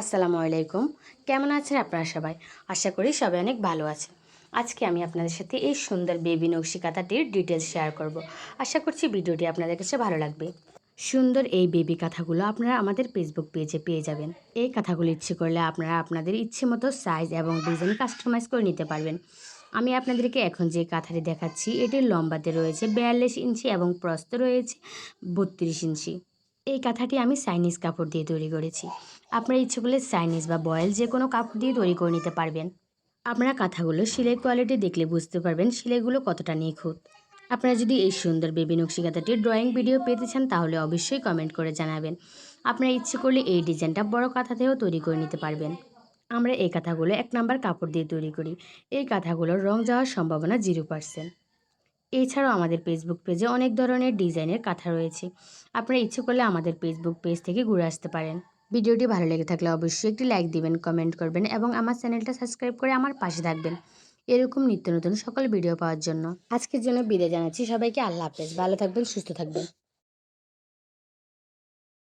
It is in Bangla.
আসসালামু আলাইকুম। কেমন আছেন আপনারা সবাই? আশা করি সবাই অনেক ভালো আছেন। আজকে আমি আপনাদের সাথে এই সুন্দর বেবি নকশি কাঁথাটির ডিটেলস শেয়ার করব। আশা করছি ভিডিওটি আপনাদের কাছে ভালো লাগবে। সুন্দর এই বেবি কাঁথাগুলো আপনারা আমাদের ফেসবুক পেজে পেয়ে যাবেন। এই কাঁথাগুলো ইচ্ছে করলে আপনারা আপনাদের ইচ্ছে মতো সাইজ এবং ডিজাইন কাস্টমাইজ করে নিতে পারবেন। আমি আপনাদেরকে এখন যে কাঁথাটি দেখাচ্ছি, এটির লম্বাতে রয়েছে বিয়াল্লিশ ইঞ্চি এবং প্রস্ত রয়েছে বত্রিশ ইঞ্চি। এই কাঁথাটি আমি চাইনিজ কাপড় দিয়ে তৈরি করেছি। আপনারা ইচ্ছে করলে চাইনিজ বা বয়েল যে কোনো কাপড় দিয়ে তৈরি করে নিতে পারবেন। আপনারা কাঁথাগুলো সেলাই কোয়ালিটি দেখলে বুঝতে পারবেন সেলাইগুলো কতটা নিখুঁত। আপনারা যদি এই সুন্দর বেবি নকশি কাঁথাটির ড্রয়িং ভিডিও পেতে চান তাহলে অবশ্যই কমেন্ট করে জানাবেন। আপনারা ইচ্ছে করলে এই ডিজাইনটা বড় কাঁথাতেও তৈরি করে নিতে পারবেন। আমরা এই কাঁথাগুলো এক নাম্বার কাপড় দিয়ে তৈরি করি। এই কাঁথাগুলোর রং যাওয়ার সম্ভাবনা জিরো পার্সেন্ট। এছাড়াও আমাদের ফেসবুক পেজে অনেক ধরনের ডিজাইনের কাঁথা রয়েছে। আপনারা ইচ্ছে করলে আমাদের ফেসবুক পেজ থেকে ঘুরে আসতে পারেন। ভিডিওটি ভালো লেগে থাকলে অবশ্যই একটি লাইক দিবেন কমেন্ট করবেন এবং আমার চ্যানেলটা সাবস্ক্রাইব করে আমার পাশে থাকবেন। এরকম নিত্য নতুন সকল ভিডিও পাওয়ার জন্য। আজকের জন্য বিদায় জানাচ্ছি। সবাইকে আল্লাহ হাফেজ। ভালো থাকবেন, সুস্থ থাকবেন।